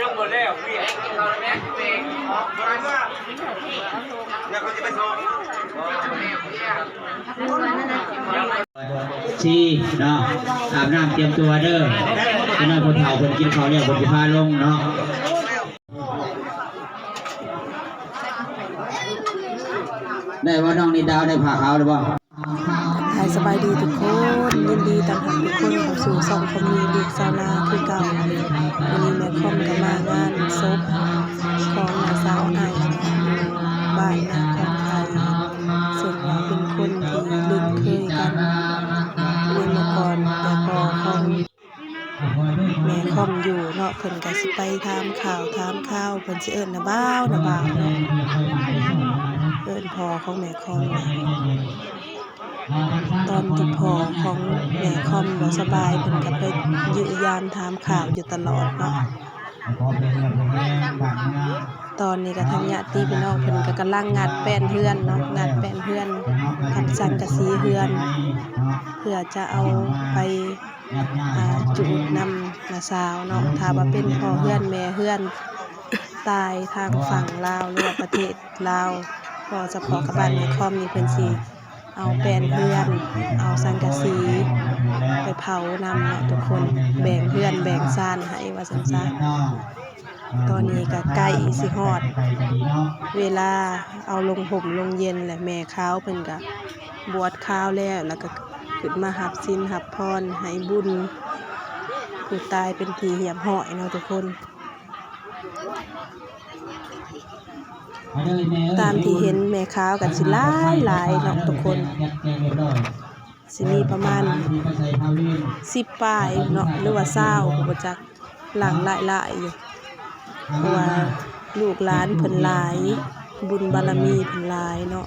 ยังหมดแล้วเวียยังก็จะไปส่งชีเนาะอาบน้ำเตรียมตัวเด้อพี่น้องคนเฒ่าคนกินข้าวเนี่ยคนสิพาลงเนาะได้ว่าน้องนี่ดาวได้ผ่าขาวหรือเปล่า สบายดีทุกคน ยินดีต้อนรับทุกคนเข้าสู่สองคนมีลูกสาวนาคือเก่าวันนี้แม่คอมก็มางานศพของนางสาวไอบ้านนาคำไทยส่วนว่าเป็นคนที่ลึกเคยกันเรียนมาก่อนแต่พอของแม่คอมอยู่เนาะเพิ่นก็สิไปถามข่าวถามข่าวเพิ่นสิเอิ้นนะบ้าวนะบ้าวเนาะเอิ้นพอของแม่คอมนะ ตอนที่พ่อของแม่คอมบ่สบายเพิ่นก็ไปยื้อยามถามข่าวอยู่ตลอดเนาะตอนนี้ก็ทางญาติพี่น้องเพิ่นก็กำลังงัดแป้นเฮือนเนาะงัดแป้นเฮือนทำสังกะสีเฮือน เพื่อจะเอาไปจุดนำนาสาวเนาะถ้าว่าเป็นพ่อเฮือนแม่เฮือนตายทางฝั่งลาวหรือว่าประเทศลาวพอเฉพาะกับบ้านแม่คอมนี่เพิ่นสิ เอาแปลนเพื่อน เอาสังกะสี ไปเผานำเนาะทุกคนแบ่งเพื่อนแบ่งซ่านให้ว่าซั่นซะตอนนี้ก็ใกล้สิฮอด เวลาเอาลงห่มลงเย็นแหละแม่ข้าวเพิ่นก็บวชข้าวแล้วแล้วก็ขึ้นมาหับศีลหับพรให้บุญผู้ตายเป็นผีเหียมห้อยเนาะทุกคน ตามที่เห็นแม่ค้าวกันสิหลายหลายเนาะทุกคน สิมีประมาณสิบป้ายเนาะหรือว่าเศร้าบ่จักหลังหลายหลายๆอยู่เพราะว่าลูกหลานเพิ่นหลาย บุญบารมีเพิ่นหลายเนาะ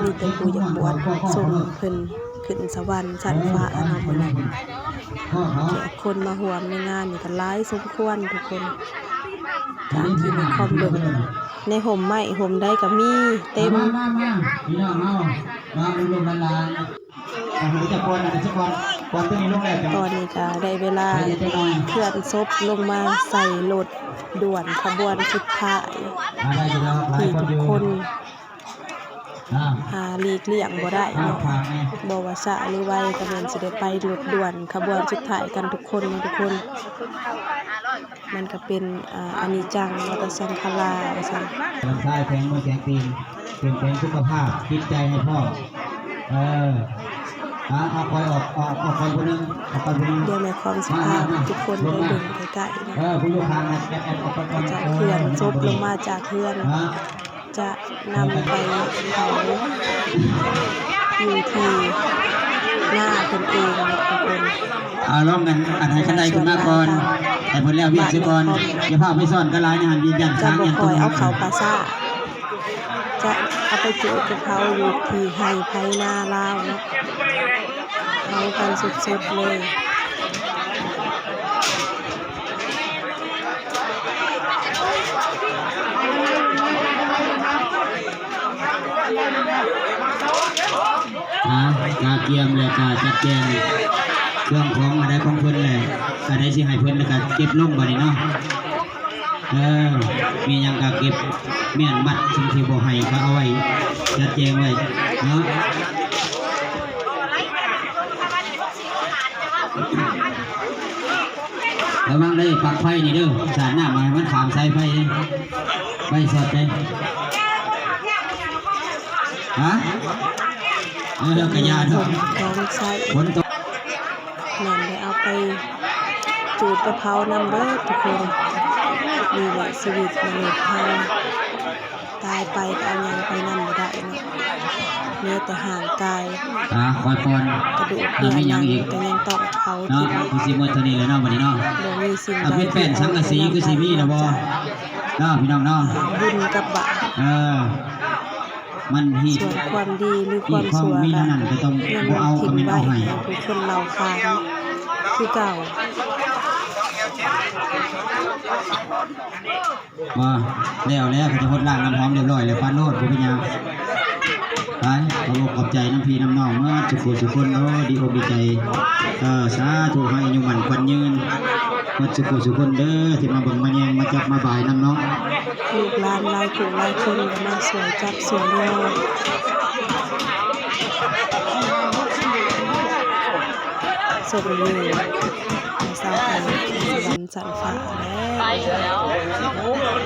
มีแต่ผู้อยากบวชส่งเพิ่นขึ้นสวรรค์ชั้นฟ้าเนาะมื้อนั้นแขกคนมาร่วมในงานนี่ก็หลายสมควรทุกคน ตามที่ในคอมเบิ่งในห่มไม้ห่มได้ก็มีเต็มมามามาพี่น้องเอามาลงลงลานๆเอาหัวจักรก่อนนะจักรก่อนก่อนตัวนี้ลงแล้วจังตอนนี้ก็ได้เวลาเคลื่อนศพลงมาใส่รถด่วนขบวนสุดท้ายมาได้อยู่แล้วหลายที่คนทุอกยู่คนอ่า หาหลีกเลี่ยงบ่ได้ข้าวเนาะผางไงบ่ว่าสะหรือไวก็แม่นสิได้ไปรถด่วนขบวนสุดท้ายกันทุกคนเนาะทุกคน มันก็เป็นอ่าอานิจจังวัฏสังขารว่าซั่นลำไส้แข็งมือแข็งตีนเปลี่ยนแปลงสุขภาพจิตใจให้พ่อเออเอาเอาคอยออกออกออกคอยคนหนึงออกคอยคนหนึงเดี๋ยวแม่ความสิพาทุกคนไปเบิ่งใกล้ๆเนาะเออผู้ยกคางนะแอบแอบออกไปก่อนจะเคลื่อนศพลงมาจากเคลื่อนฮะ จะนำไปเผาอยู่ที่หน้าตนเองเนาะทุกคนเอาล้อมกันอันให้ขันใดขึ้นมาก่อนให้ผลแล้วเวียกเสียก่อนอย่าพาไปซ่อนกันหลายนะหันยืนยันจะค้างบ่ยันคตรอยงเอาเขาปลาซ่าจะเอาไปจุกับเขาอยู่ที่ไฮไพหน้าลาวเนาะเอากันสุดๆเลย กาเกียมเลยกาจัดแจงเครื่องของอะไรของเพิ่นเลยอะไรสิให้เพิ่นแล้วก็เก็บลงบัดนี้เนาะเออมียังก็เก็บเมียนมัดสิ่งที่บ่ให้ก็เอาไว้จัดแจงไว้เนาะระวังเลยปักไฟนี่เด้อสาดน้ำมามันขามสายไฟเด้ไฟสดเด้ฮะ เออกระยาเถผอะมของใช้ฝนตกแม่นได้เอาไปจูดกระเพรานำเด้อทุกคนนี่แหละชีวิตมนุษย์เราตายไปก็เอาหยังไปนำบ่ได้เนาะมีแต่ห่างกายอ่าคอยก่อนกระดูกแล้วเนื้มีอหหยันังงอีกก็ยังต้องเผาเนาะทิ้งคือสิหมดเท่านี้แล้วเนาะบัดนี้เนาะบ่มีสิ่งเอาใดเป็นแป้นสังกะสีคือสิมีแล้วบ่เนาะพี่น้องเนาะบุญกับบาปเออ มันฮีดส่วนความดีหรือคฮีวาดมของชั่วมีก็เท่านั้นก็ต้องยังบ่เอาทิ้ก็งไม่นไว้เอาให้ให้ทุกคนเราคานคือเก่าว่าแล้วแล้วก็จะพดล้างน้ำหอมเรียบร้อยแล้วปานโลดบ่เป็นหยังไปขอบอกขอบใจน้ำพี่น้ำน้องเมื่อทุกคนทุกคนโอ้ดีอกดีใจเออสาธุให้อายุมันควันยืน หมดสุขสุขคนเด้อที่มาเบิ่งมาแยงมาจับมาบ่ายนำเนาะลูกหลานลายผู้หลายคนมาสวยจับสวยงามสมอยู่ในสาวไทยสวรรค์สันฟ้าแล้ว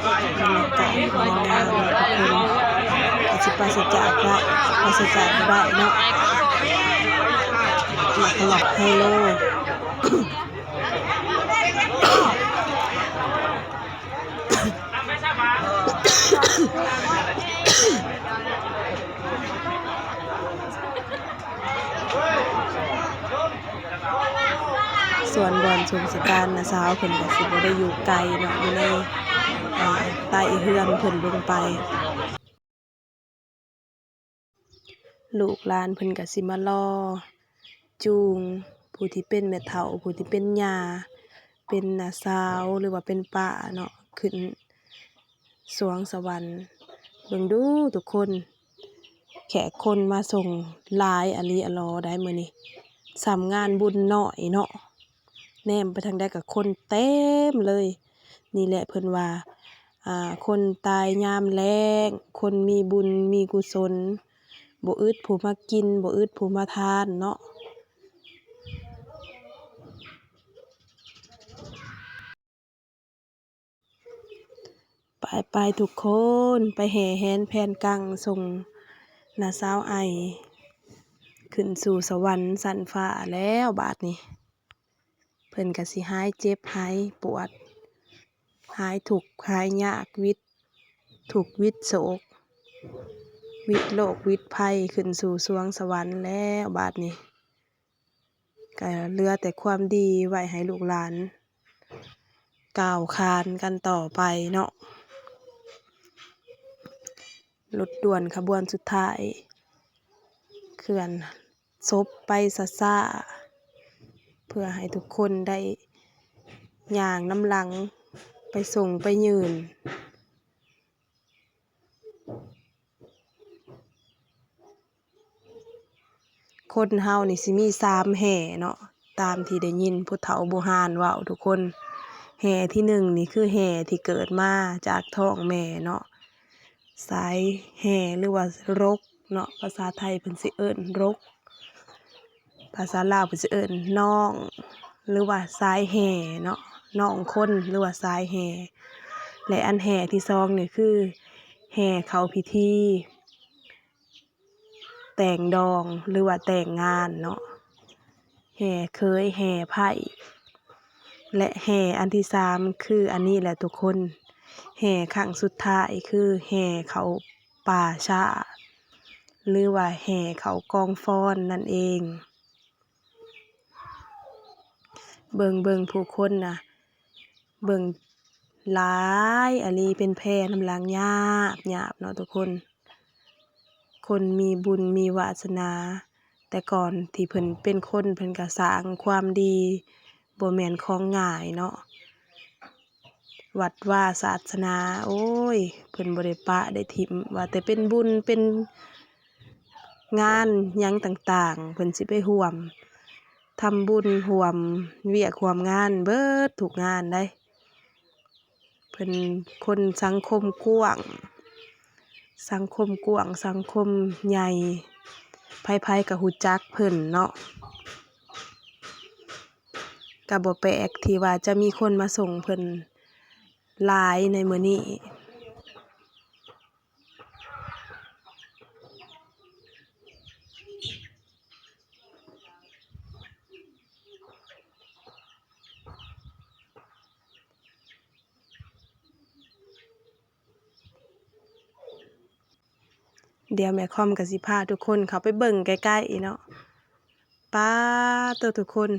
บรรยากาศของงามทุกคนอาจจะปราศจากได้ปราศจากบ่ได้เนาะหลักหลักไฮโล ส่วนบอนชมสการนะสาวเพิ่นก็สิบ่ได้อยู่ไกลเนาะอยู่ในเอ่อใต้เฮือนเพิ่นลงไป ลูกหลานเพิ่นก็สิมารอจูงผู้ที่เป็นแม่เฒ่าผู้ที่เป็นยาเป็นน้าสาวหรือว่าเป็นป้าเนาะขึ้น สวงสวรรค์เบิ่งดูทุกคน แขกคนมาส่งลายอลีอลอได้มื้อนี้สำงานบุญน้อยเนาะแนมไปทางใดกับคนเต็มเลย นี่แหละเพิ่นว่าอ่า คนตายยามแลงคนมีบุญมีกุศลบ่อึดผู้มากินบ่อึดผู้มาทานเนาะ ไปไปทุกคนไปแห่แหนแผ่นกังส่งนาสาวไอ ขึ้นสู่สวรรค์สันฟ้าแล้วบาดนี้เพิ่นก็สิหายเจ็บหายปวด หายทุกหายยากวิตทุกวิตโศก วิตโลกวิตภัยขึ้นสู่สวงสวรรค์แล้วบาดนี้ก็เหลือแต่ความดีไว้ให้ลูกหลานกล่าวขานกันต่อไปเนาะ รถด่วนขบวนสุดท้าย เคลื่อนศพไปซะซ่าเพื่อให้ทุกคนได้ย่างน้ำหลังไปส่งไปยืน คนเฮานี่สิมีสามแห่เนาะตามที่ได้ยินผู้เฒ่าโบราณเว้าทุกคนแห่ที่หนึ่งนี่คือแห่ที่เกิดมาจากท้องแม่เนาะ สายแห่หรือว่ารกเนาะภาษาไทยเพิ่นสิเอิ้นรก ภาษาลาวเพิ่นสิเอิ้นน้อง หรือว่าสายแห่เนาะน้องคนหรือว่าสายแห่และอันแห่ที่สองเนี่ยคือแห่เขาพิธี แต่งดองหรือว่าแต่งงานเนาะแห่เคยแห่ไผ่และแห่อันที่สามคืออันนี้แหละทุกคน แห่ครั้งสุดท้ายคือแห่เขาป่าชาหรือว่าแห่เขากองฟ้อนนั่นเอง เบิงเบิงผู้คนนะเบิงหลายอลีเป็นแพรน้ำลางหยาบหยาบเนาะทุกคน คนมีบุญมีวาสนา แต่ก่อนที่เพิ่นเป็นคนเพิ่นก็สร้างความดีบ่แม่นของง่ายเนาะ วัดว่าศาสนา โอ้ย เพิ่นบ่ได้ปะได้ทิมว่าแต่เป็นบุญเป็นงานหยังต่างๆ เพิ่นสิไปร่วมทำบุญร่วมเวียกร่วมงานเบิดทุกงานได้เพิ่นคนสังคมกว้าง สังคมกว้างสังคมใหญ่ไผๆก็ฮู้จักเพิ่นเนาะก็บ่แปลกที่ว่าจะมีคนมาส่งเพิ่น หลายในมื้อนี้เดี๋ยวแม่คอมก็สิพาทุกคนเขาไปเบิ่งใกล้ๆเนาะป้าตัวทุกคน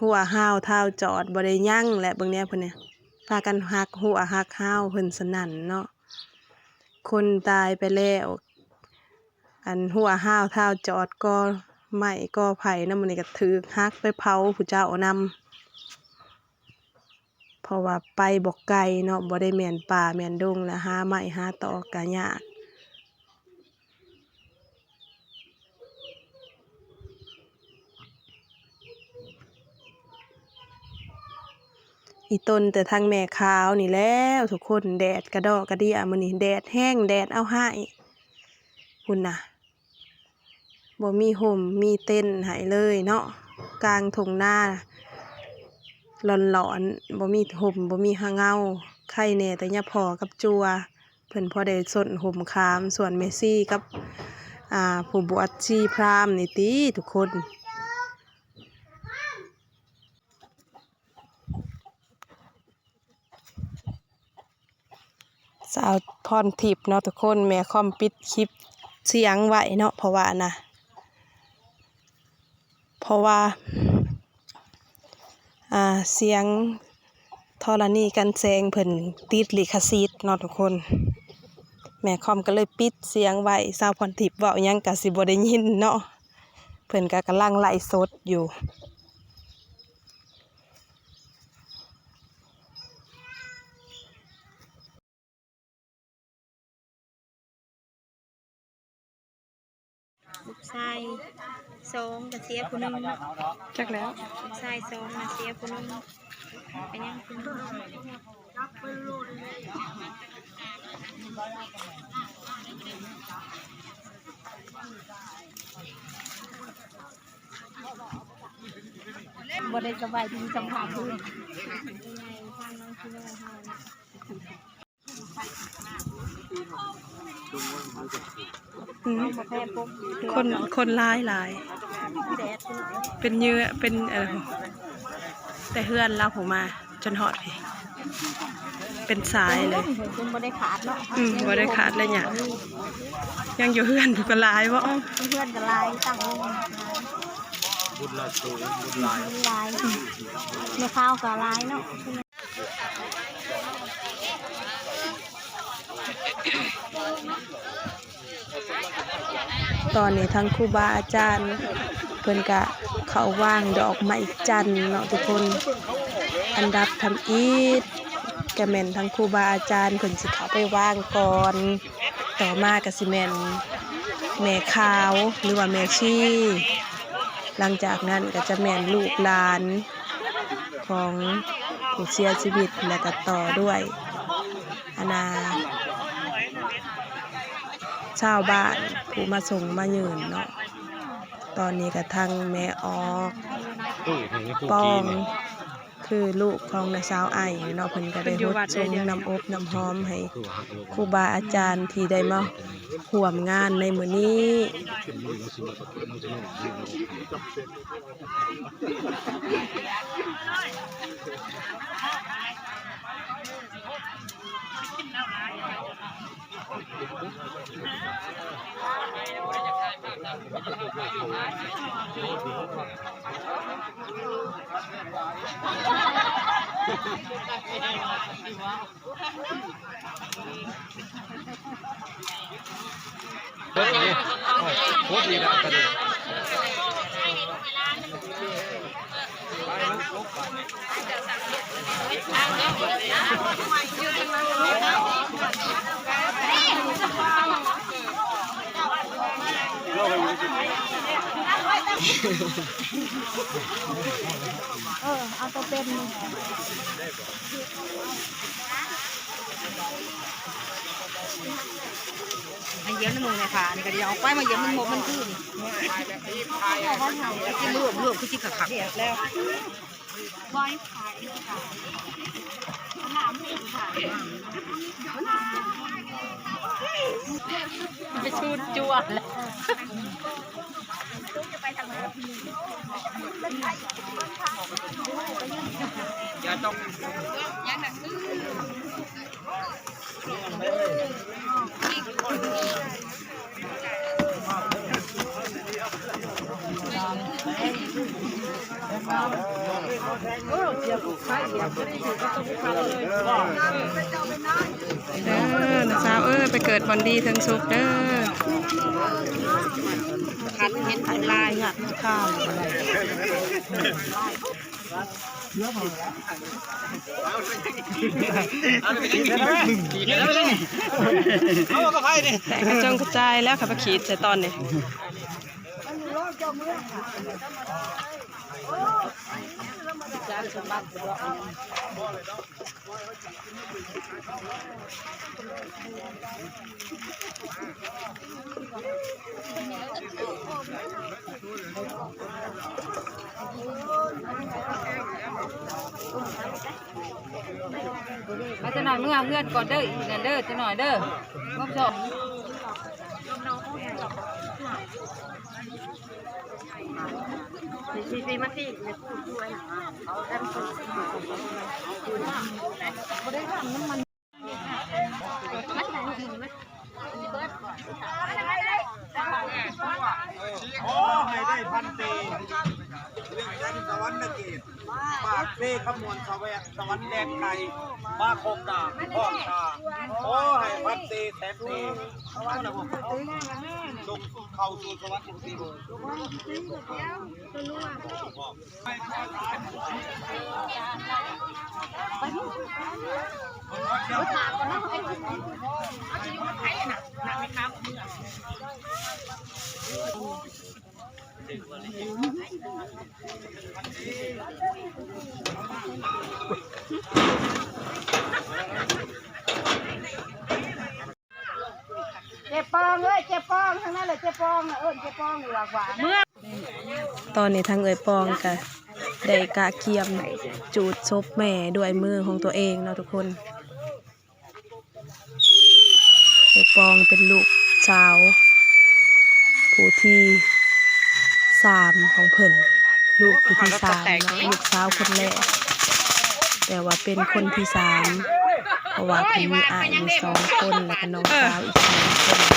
หัวห้าวเท้าจอดบ่ได้ยั่งและเบิ่งแหน่เพิ่นเนี่ย พากันหักหัวหักห้าวเพิ่นสนั่นเนาะคนตายไปแล้วอันหัวห้าวเท้าจอดก็ไม่ก็ไผ่นำมันี้ก็ถือหักไปเผาผู้เจ้านำเพราะว่าไปบอกไกลเนาะบ่ได้แม่นป่าแม่นดงแล้วหาไม้หาตอกก็ยาก อีต้นแต่ทางแม่ขาวนี่แล้วทุกคนแดดกระดอกกระเดียมื้อนี้แดดแห้งแดดเอาให้คุณน่ะบ่มีห่มมีเต้นให้เลยเนาะกลางทุ่งนาร้อนๆบ่มีห่มบ่มีหางเงาไข่แน่แต่ยาพอกับจัว เพิ่นพอได้สนห่มขามส่วนเมซี่กับ อ่าผู้บวชชีพรามนี่ติทุกคน สาวพรทิพย์เนาะทุกคนแม่คอมปิดคลิปเสียงไว้เนาะเพราะว่านะเพราะว่าอ่าเสียงธรณีกันแสงเพิ่นติดลิขสิทธิ์เนาะทุกคน แม่คอมก็เลยปิดเสียงไว้สาวพรทิพย์เว้าหยังก็สิบ่ได้ยินเนาะเพิ่นก็กำลังไลฟ์สดอยู่ ชายสองก็เสียผู้หนึงจักแล้ว ลูกชายสองก็เสียผู้หนึงไปยังผู้หนึงบ่ได้สบายดีสัมผัสพื้นแพ้ปุ๊บคนคนร้ายหลา ยแดดขึ้นหน่อยเป็นเยื่อเป็นเออแต่เฮือนเราผมมาจนหอดพี่เป็นสายเลยจนบ่ได้ขาดเนาะอืมบ่ได้ขาดเลยเนี่ย ยังอยู่เฮือนผูกก็หลายว่าเพื่อนๆก็ลายตั้งวงบุญละสูงบุญลายลายเมื่อข้าวก็ลายเนาะ ตอนนี้ทั้งครูบาอาจารย์เพิ่นกะเขาว่างดอกไม้จันทร์เนาะทุกคนอันดับทำอีทกะแม่นทั้งครูบาอาจารย์เพิ่นสิเขาไปว่างก่อน ต่อมาก็สิแม่นแม่ขาวหรือว่าแม่ชีหลังจากนั้นก็จะแม่นลูกหลานของผู้เสียชีวิตและก็ต่อด้วยอาณา ชาวบ้านผู้มาส่งมายืนเนาะตอนนี้ก็ทางแม่ออกตู้ของนี่ปอง คือลูกของนาสาวไอเนาะเพิ่นก็ได้รดชงน้ำอบน้ำหอมให้ครูบาอาจารย์ที่ได้มาร่วมงานในมื้อนี้ โคตรดีนะกระโดดเเออ เอาตัวเป็นมันเยอะในมือเลยค่ะนี่ก็เดี๋ยวเอาไปมาเยอะมันหมดมันขึ้นเขาเห่รวบรวบคือที่ขักขักแล้วบอยขายค่ะน้ำาย ไปชูดจั่วแล้วอย่าต้อง เด้อนาสาวเอ้ยไปเกิดวันดีทั้งสุขเด้อคันเห็นลายงัดข้าวเอากระไพนี่แต่กระจงกระจายแล้วค่ะพระขีดแต่ตอนนี้ มาจะหน่อยเมื่อเพื่อนก่อนเด้ออีกนั่นเด้อจะหน่อยเด้องบสอ งซีซีมาสิเนี่ยพูดด้วยเขาแอมพูดขอให้ได้พันปีเรื่องยันสวรรค์เกต ปากเซ่ขมวลสวรรค์สวรรค์แดนไก่มาคงดาพ่อตาขอให้พันปีแสนปีจงเข้าสู่สวรรค์ทุกที เจ็บปองเอ้ยเจ็บปองทั้งนั้นเลยเจ็บปองน่ะเอิ้นเจ็บปองอยู่หลักหวานเมื่อตอนนี้ทางเอ่ยปองก็ได้กะเกียมจูดซบแม่ด้วยมือของตัวเองเนาะทุกคนเอ่ยปองเป็นลูกสาวผู้ที่ สามของเพิ่นลูกผู้ที่สามเนาะลูกสาวคนแรกแต่ว่าเป็นคนที่สามเพราะว่าเพิ่นมีอายอยู่สองคนแล้วก็น้องสาวอีกสองคน